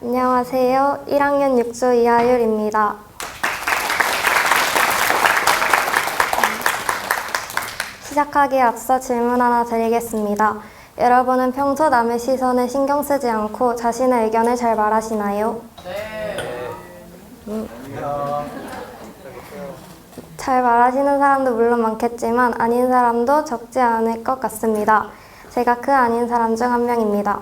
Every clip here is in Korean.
안녕하세요. 1학년 6조 이하율입니다. 시작하기에 앞서 질문 하나 드리겠습니다. 여러분은 평소 남의 시선에 신경 쓰지 않고 자신의 의견을 잘 말하시나요? 음. 잘 말하시는 사람도 물론 많겠지만 아닌 사람도 적지 않을 것 같습니다. 제가 그 아닌 사람 중 한 명입니다.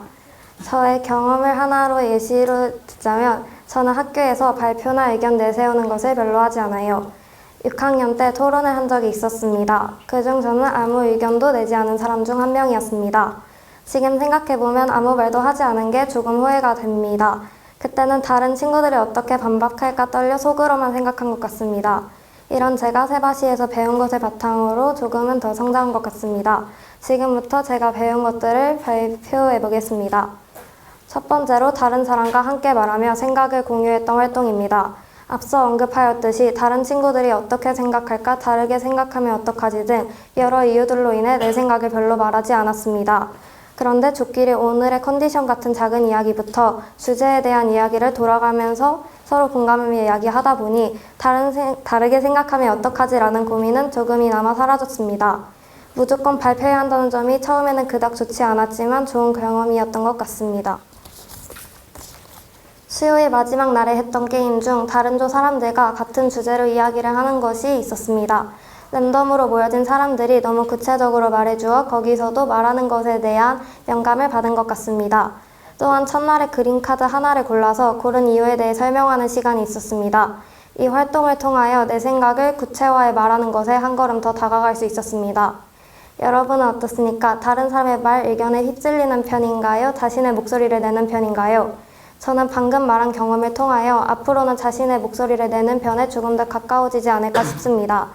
저의 경험을 하나로 예시로 듣자면 저는 학교에서 발표나 의견 내세우는 것을 별로 하지 않아요. 6학년 때 토론을 한 적이 있었습니다. 그중 저는 아무 의견도 내지 않은 사람 중 한 명이었습니다. 지금 생각해보면 아무 말도 하지 않은 게 조금 후회가 됩니다. 그때는 다른 친구들이 어떻게 반박할까 떨려 속으로만 생각한 것 같습니다. 이런 제가 세바시에서 배운 것을 바탕으로 조금은 더 성장한 것 같습니다. 지금부터 제가 배운 것들을 발표해 보겠습니다. 첫 번째로 다른 사람과 함께 말하며 생각을 공유했던 활동입니다. 앞서 언급하였듯이 다른 친구들이 어떻게 생각할까 다르게 생각하면 어떡하지 등 여러 이유들로 인해 내 생각을 별로 말하지 않았습니다. 그런데 족끼리 오늘의 컨디션 같은 작은 이야기부터 주제에 대한 이야기를 돌아가면서 서로 공감하며 이야기하다 보니 다른 생- 다르게 생각하면 어떡하지라는 고민은 조금이나마 사라졌습니다. 무조건 발표해야 한다는 점이 처음에는 그닥 좋지 않았지만 좋은 경험이었던 것 같습니다. 수요일 마지막 날에 했던 게임 중 다른 조 사람들과 같은 주제로 이야기를 하는 것이 있었습니다. 랜덤으로 모여진 사람들이 너무 구체적으로 말해주어 거기서도 말하는 것에 대한 영감을 받은 것 같습니다. 또한 첫날에 그림 카드 하나를 골라서 고른 이유에 대해 설명하는 시간이 있었습니다. 이 활동을 통하여 내 생각을 구체화해 말하는 것에 한 걸음 더 다가갈 수 있었습니다. 여러분은 어떻습니까? 다른 사람의 말, 의견에 휩쓸리는 편인가요? 자신의 목소리를 내는 편인가요? 저는 방금 말한 경험을 통하여 앞으로는 자신의 목소리를 내는 편에 조금 더 가까워지지 않을까 싶습니다.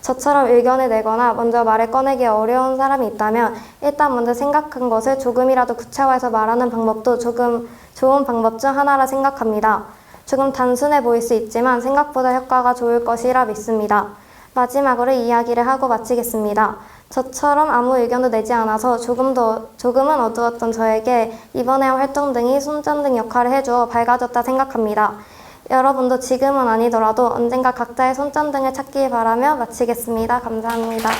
저처럼 의견을 내거나 먼저 말을 꺼내기 어려운 사람이 있다면 일단 먼저 생각한 것을 조금이라도 구체화해서 말하는 방법도 조금 좋은 방법 중 하나라 생각합니다. 조금 단순해 보일 수 있지만 생각보다 효과가 좋을 것이라 믿습니다. 마지막으로 이야기를 하고 마치겠습니다. 저처럼 아무 의견도 내지 않아서 조금 더, 조금은 어두웠던 저에게 이번에 한 활동 등이 손전등 역할을 해주어 밝아졌다 생각합니다. 여러분도 지금은 아니더라도 언젠가 각자의 손전등을 찾길 바라며 마치겠습니다. 감사합니다.